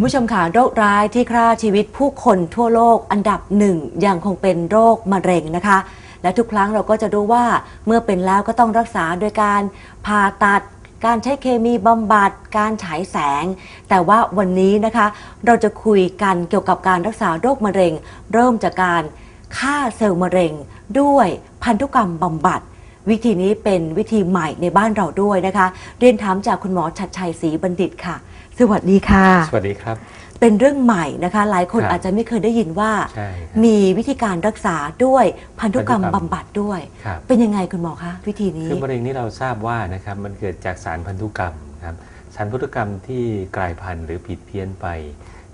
คุณผู้ชมค่ะโรคร้ายที่ฆ่าชีวิตผู้คนทั่วโลกอันดับหนึ่งยังคงเป็นโรคมะเร็งนะคะ และทุกครั้งเราก็จะรู้ว่าเมื่อเป็นแล้วก็ต้องรักษาโดยการผ่าตัด การใช้เคมีบำบัดการฉายแสง แต่ว่าวันนี้นะคะ เราจะคุยกันเกี่ยวกับการรักษาโรคมะเร็ง เริ่มจากการฆ่าเซลล์มะเร็ง ด้วยพันธุกรรมบำบัดวิธีนี้เป็นวิธีใหม่ในบ้านเราด้วยนะคะ เรียนถามจากคุณหมอชัดชัยศรีบัณฑิตค่ะ สวัสดีค่ะ สวัสดีครับ เป็นเรื่องใหม่นะคะ หลายคนครับ อาจจะไม่เคยได้ยินว่า ใช่ครับ มีวิธีการรักษาด้วยพันธุกรรมพันธุกรรมบำบัดด้วย ครับ เป็นยังไงคุณหมอคะวิธีนี้ คือมะเร็งนี่เราทราบว่านะครับมันเกิดจากสารพันธุกรรมครับสารพันธุกรรมที่กลายพันธุ์หรือผิดเพี้ยนไป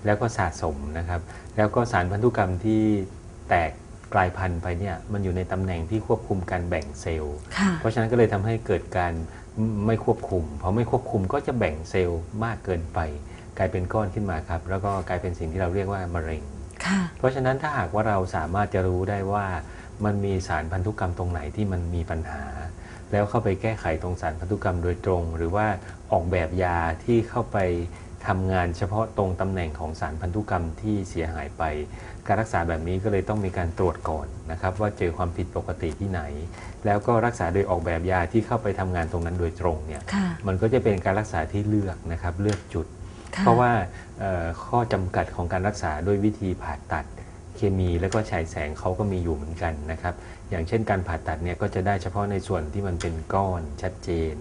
แล้วก็สะสมนะครับ แล้วก็สารพันธุกรรมที่แตกกลายพันธุ์ไปเนี่ยมันอยู่ในตำแหน่งที่ควบคุมการแบ่งเซลล์ ค่ะ เพราะฉะนั้นก็เลยทำให้เกิดการ ไม่ควบคุมพอไม่ควบคุมก็จะแบ่งเซลล์มากเกินไป กลายเป็นก้อนขึ้นมาครับ แล้วก็กลายเป็นสิ่งที่เราเรียกว่ามะเร็งค่ะเพราะฉะนั้นถ้าหากว่าเราสามารถจะรู้ได้ว่ามันมีสารพันธุกรรมตรงไหนที่มันมีปัญหา แล้วเข้าไปแก้ไขตรงสารพันธุกรรมโดยตรง หรือว่าออกแบบยาที่เข้าไป ทำงานเฉพาะตรงตำแหน่งของสารพันธุกรรมที่เสียหายไป การรักษาแบบนี้ก็เลยต้องมีการตรวจก่อนนะครับว่าเจอความผิดปกติที่ไหน แล้วก็รักษาโดยออกแบบยาที่เข้าไปทำงานตรงนั้นโดยตรงเนี่ยค่ะมันก็จะเป็นการรักษาที่เลือกนะครับเลือกจุดค่ะเพราะว่าเอ่อข้อจำกัดของการรักษาด้วยวิธีผ่าตัดเคมีและก็ฉายแสงเขาก็มีอยู่เหมือนกันนะครับ อย่างเช่นการผ่าตัดเนี่ยก็จะได้เฉพาะในส่วนที่มันเป็นก้อนชัดเจน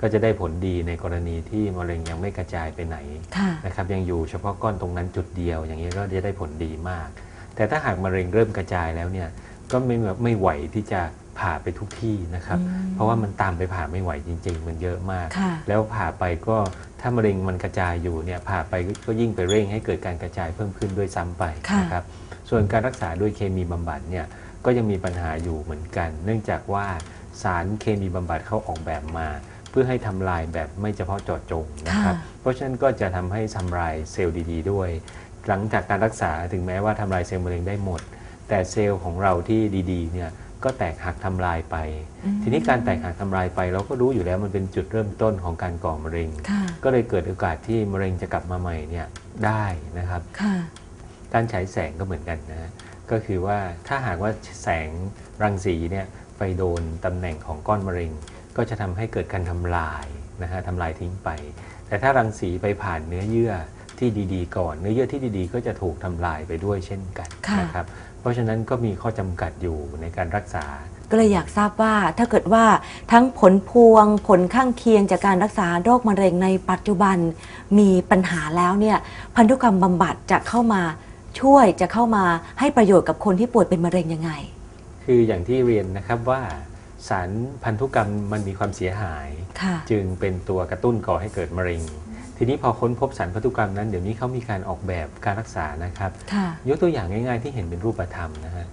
ก็จะได้ผลดีในกรณีที่มะเร็งยังไม่กระจายไปไหนค่ะนะครับยังอยู่เฉพาะก้อนตรงนั้นจุดเดียว อย่างนี้ก็จะได้ผลดีมาก แต่ถ้าหากมะเร็งเริ่มกระจายแล้วเนี่ยก็ไม่ไม่ไหวที่จะผ่าไปทุกที่นะครับอืมเพราะว่ามันตามไปผ่าไม่ไหวจริง ๆ มันเยอะมากค่ะแล้วผ่าไปก็ถ้ามะเร็งมันกระจายอยู่เนี่ยผ่าไปก็ยิ่งไปเร่งให้เกิดการกระจายเพิ่มขึ้นด้วยซ้ำไปค่ะนะครับส่วนการรักษาด้วยเคมีบำบัดเนี่ยก็ยังมีปัญหาอยู่เหมือนกัน เนื่องจากว่าสารเคมีบำบัดเขาออกแบบมา เพื่อให้ทำลายแบบไม่เฉพาะเจาะจงนะครับค่ะเพราะฉะนั้นก็จะทำให้ทำลายเซลล์ดีๆ ด้วย หลังจากการรักษาถึงแม้ว่าทำลายเซลล์มะเร็งได้หมด แต่เซลล์ของเราที่ดีๆเนี่ยก็แตกหักทำลายไปอืมทีนี้การแตกหักทำลายไป เราก็รู้อยู่แล้วมันเป็นจุดเริ่มต้นของการก่อมะเร็งค่ะก็เลยเกิดโอกาสที่มะเร็งจะกลับมาใหม่เนี่ยได้นะครับค่ะการฉายแสงก็เหมือนกันนะก็คือว่าถ้าหากว่าแสงรังสีเนี่ยไปโดนตำแหน่งของก้อนมะเร็ง ก็จะทำให้เกิดการทำลายนะฮะทำลายทิ้งไป แต่ถ้ารังสีไปผ่านเนื้อเยื่อที่ดีๆ ก่อน เนื้อเยื่อที่ดีๆ ก็จะถูกทำลายไปด้วยเช่นกันค่ะนะครับ เพราะฉะนั้นก็มีข้อจำกัดอยู่ในการรักษา ก็เลยอยากทราบว่าถ้าเกิดว่าทั้งผลพวงผลข้างเคียงจากการรักษาโรคมะเร็งในปัจจุบันมีปัญหาแล้วเนี่ยพันธุกรรมบำบัดจะเข้ามาช่วยจะเข้ามาให้ประโยชน์กับคนที่ป่วยเป็นมะเร็งยังไง คืออย่างที่เรียนนะครับว่า สารพันธุกรรมมันมีความเสียหายค่ะจึงเป็นตัวกระตุ้นก่อให้เกิดมะเร็ง ทีนี้พอค้นพบสารพันธุกรรมนั้นเดี๋ยวนี้เขามีการออกแบบการรักษานะครับค่ะยกตัวอย่างง่ายๆที่เห็นเป็นรูปธรรมนะฮะ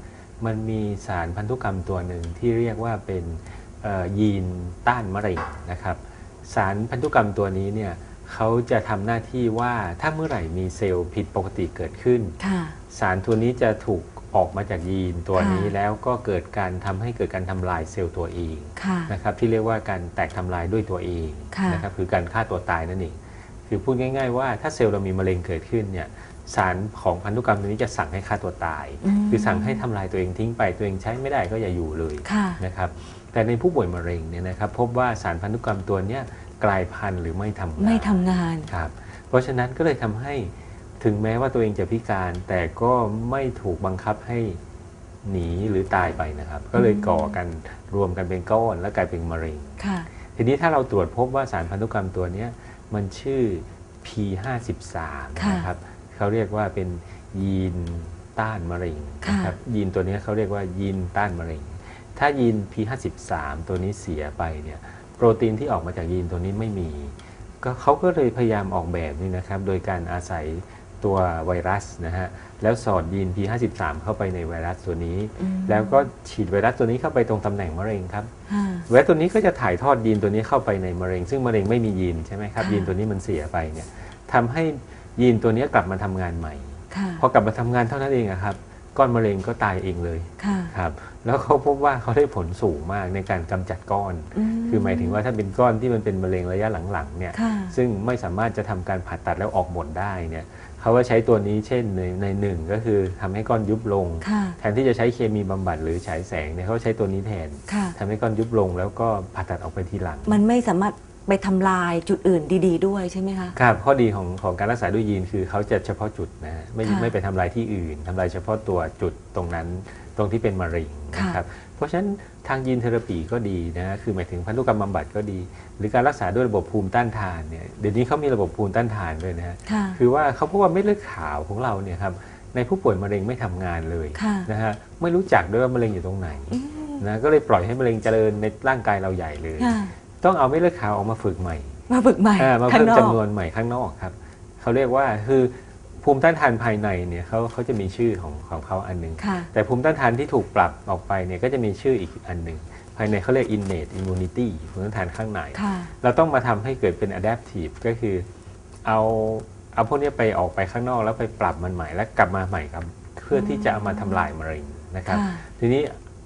มันมีสารพันธุกรรมตัวหนึ่งที่เรียกว่าเป็นเอ่อยีนต้านมะเร็งนะครับ สารพันธุกรรมตัวนี้เนี่ยเขาจะทำหน้าที่ว่าถ้าเมื่อไหร่มีเซลล์ผิดปกติเกิดขึ้นค่ะสารตัวนี้จะถูก ออกมาจากยีนตัวนี้ค่ะ แล้วก็เกิดการทำให้เกิดการทำลายเซลล์ตัวเองค่ะ นะครับที่เรียกว่าการแตกทำลายด้วยตัวเองค่ะ นะครับคือการฆ่าตัวตายนั่นเองคือพูดง่าย ๆ ว่าถ้าเซลล์เรามีมะเร็งเกิดขึ้นเนี่ยสารของพันธุกรรมตัวนี้จะสั่งให้ฆ่าตัวตายอืมคือสั่งให้ทำลายตัวเองทิ้งไปตัวเองใช้ไม่ได้ก็อย่าอยู่เลย ค่ะ นะครับแต่ในผู้ป่วยมะเร็งเนี่ยนะครับพบว่าสารพันธุกรรมตัวเนี้ยกลายพันธุ์หรือไม่ทำงานไม่ทำงาน ครับเพราะฉะนั้นก็เลยทำให้ ถึงแม้ว่าตัวเองจะพิการ แต่ก็ไม่ถูกบังคับให้หนีหรือตายไปนะครับ ก็เลยก่อกันรวมกันเป็นก้อนแล้วกลายเป็นมะเร็งค่ะทีนี้ถ้าเราตรวจพบว่าสารพันธุกรรมตัวเนี้ยมันชื่อ P53 ค่ะนะครับเขาเรียกว่าเป็นยีนต้านมะเร็งค่ะนะครับยีนตัวเนี้ยเขาเรียกว่ายีนต้านมะเร็ง ถ้ายีน P53 ตัวนี้เสียไปเนี่ยโปรตีนที่ออกมาจากยีนตัวนี้ไม่มี ก็เขาก็เลยพยายามออกแบบนี่นะครับ โดยการอาศัย ตัวไวรัสนะฮะแล้วสอดยีน P53 เข้าไปในไวรัสตัวนี้อืมแล้วก็ฉีดไวรัสตัวนี้เข้าไปตรงตำแหน่งมะเร็งครับค่ะไวรัสตัวนี้ก็จะถ่ายทอดยีนตัวนี้เข้าไปในมะเร็ง ซึ่งมะเร็งไม่มียีนใช่ไหมครับค่ะยีนตัวนี้มันเสียไปเนี่ยทำให้ยีนตัวนี้กลับมาทำงานใหม่ค่ะพอกลับมาทำงานเท่านั้นเองอะครับก้อนมะเร็งก็ตายเองเลยค่ะครับแล้วเขาพบว่าเขาได้ผลสูงมากในการกำจัดก้อน คือหมายถึงว่าถ้าเป็นก้อนที่มันเป็นมะเร็งระยะหลังๆเนี่ยค่ะซึ่งไม่สามารถจะทำการผ่าตัดแล้วออกหมดได้เนี่ย เขเขาก็ใช้ตัวนี้เช่นในในหนึ่งก็คือทำให้ก้อนยุบลงค่ะแทนที่จะใช้เคมีบำบัดหรือฉายแสงเนี่ยเขาใช้ตัวนี้แทนค่ะทำให้ก้อนยุบลง แล้วก็ผ่าตัดออกไปทีหลัง มันไม่สามารถ ไปทำลายจุดอื่นดี ๆ ด้วยใช่ไหมคะ ครับข้อดีของของการรักษาด้วยยีนคือเขาจะเฉพาะจุดนะฮะไม่ค่ะ ไม่ไปทำลายที่อื่นทำลายเฉพาะตัวจุดตรงนั้นตรงที่เป็นมะเร็งนะครับเพราะฉะนั้นทางยีนเทอราปีก็ดีนะฮะคือหมายถึงพันธุกรรมบำบัดก็ดี หรือการรักษาด้วยระบบภูมิต้านทานเนี่ยเดี๋ยวนี้เขามีระบบภูมิต้านทานด้วยนะฮะค่ะ คือว่าเขาพบว่าเม็ดเลือดขาวของเราเนี่ยครับในผู้ป่วยมะเร็งไม่ทำงานเลยค่ะ นะฮะไม่รู้จักด้วยว่ามะเร็งอยู่ตรงไหนอืมนะก็เลยปล่อยให้มะเร็งเจริญในร่างกายเราใหญ่เลย ค่ะ ต้องเอาเม็ดเลือดขาวออกมาฝึกใหม่ มาฝึกใหม่อ่ามาข้าเพิ่งมนอกจำนวนใหม่ข้างนอกครับเขาเรียกว่าคือภูมิต้านทานภายในเนี่ยเขาเขาจะมีชื่อของของเขาอันหนึ่งค่ะ แต่ภูมิต้านทานที่ถูกปรับออกไปเนี่ยก็จะมีชื่ออีกอันหนึ่งภายในเขาเรียก innate immunity ภูมิต้านทานข้างใน ค่ะ เราต้องมาทำให้เกิดเป็น adaptive ก็คือเอาเอาพวกเนี้ยไปออกไปข้างนอกแล้วไปปรับมันใหม่แล้วกลับมาใหม่ครับ เพื่อที่จะเอามาทำลายมะเร็งนะครับ ค่ะ ทีนี้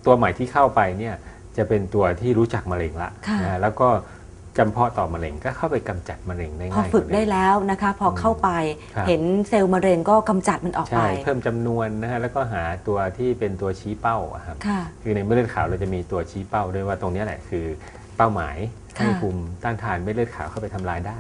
ตัวใหม่ที่เข้าไปเนี่ย จะเป็นตัวที่รู้จักมะเร็งละค่ะนะฮะแล้วก็จำเพาะต่อมะเร็งก็เข้าไปกำจัดมะเร็งได้พอง่าย ฝึกว่าได้เมแล้วนะคะ พอเข้าไปครับ เห็นเซลล์มะเร็งก็กำจัดมันออกไปใช่เพิ่มจำนวนนะฮะแล้วก็หาตัวที่เป็นตัวชี้เป้าอะครับ ค่ะ คือในเม็ดเลือดขาวเราจะมีตัวชี้เป้าด้วยว่าตรงเนี้ยแหละคือเป้าหมายให้ค่ะภูมิต้านทานเม็ดเลือดขาวเข้าไปทำลายได้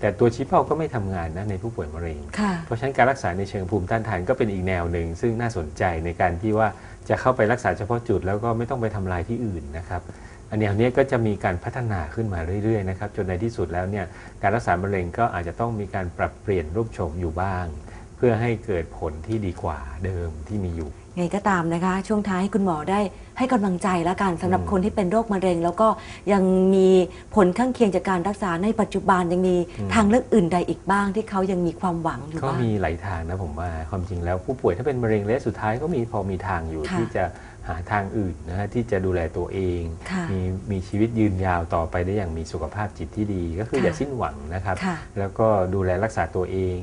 แต่ตัวชี้เป้าก็ไม่ทำงานนะในผู้ป่วยมะเร็ง ค่ะ เพราะฉะนั้นการรักษาในเชิงภูมิต้านทานก็เป็นอีกแนวหนึ่ง ซึ่งน่าสนใจในการที่ว่า จะเข้าไปรักษาเฉพาะจุดแล้วก็ไม่ต้องไปทำลายที่อื่นนะครับอันแนวเนี้ยก็จะมีการพัฒนาขึ้นมาเรื่อยๆนะครับจนในที่สุดแล้วเนี่ยการรักษามะเร็งก็อาจจะต้องมีการปรับเปลี่ยนรูปโฉมอยู่บ้าง เพื่อให้เกิดผลที่ดีกว่าเดิมที่มีอยู่ ไงก็ตามนะคะ ช่วงท้ายให้คุณหมอได้ให้กำลังใจแล้วกันสำหรับอืมคนที่เป็นโรคมะเร็ง แล้วก็ยังมีผลข้างเคียงจากการรักษาในปัจจุบันยังมีอืมทางเลือกอื่นใดอีกบ้างที่เขายังมีความหวังอยู่ก็บ้าง มีหลายทางนะผมว่าความจริงแล้วผู้ป่วยถ้าเป็นมะเร็งระยะสุดท้ายก็มีพอมีทางอยู่ค่ะที่จะหาทางอื่นนะฮะที่จะดูแลตัวเอง ค่ะมีมีชีวิตยืนยาวต่อไปได้อย่างมีสุขภาพจิตที่ดี ก็คือค่ะอย่าสิ้นหวังนะครับ ค่ะแล้วก็ดูแลรักษาตัวเอง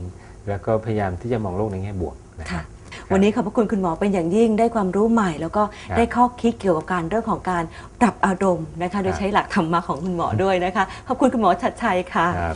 แล้วก็พยายามที่จะมองโลกในแง่บวกนะครัค่ะบ วันนี้ขอบพระคุณคุณหมอเป็นอย่างยิ่งได้ความรู้ใหม่ แล้วก็ครับได้ข้อคิดเกี่ยวกับการเรื่องของการปรับอารมณ์นะคะ โดยครับใช้หลักธรรมะของคุณหมอด้วยนะคะ ขอบคุณคุณหมอชัดชัยค่ะครับ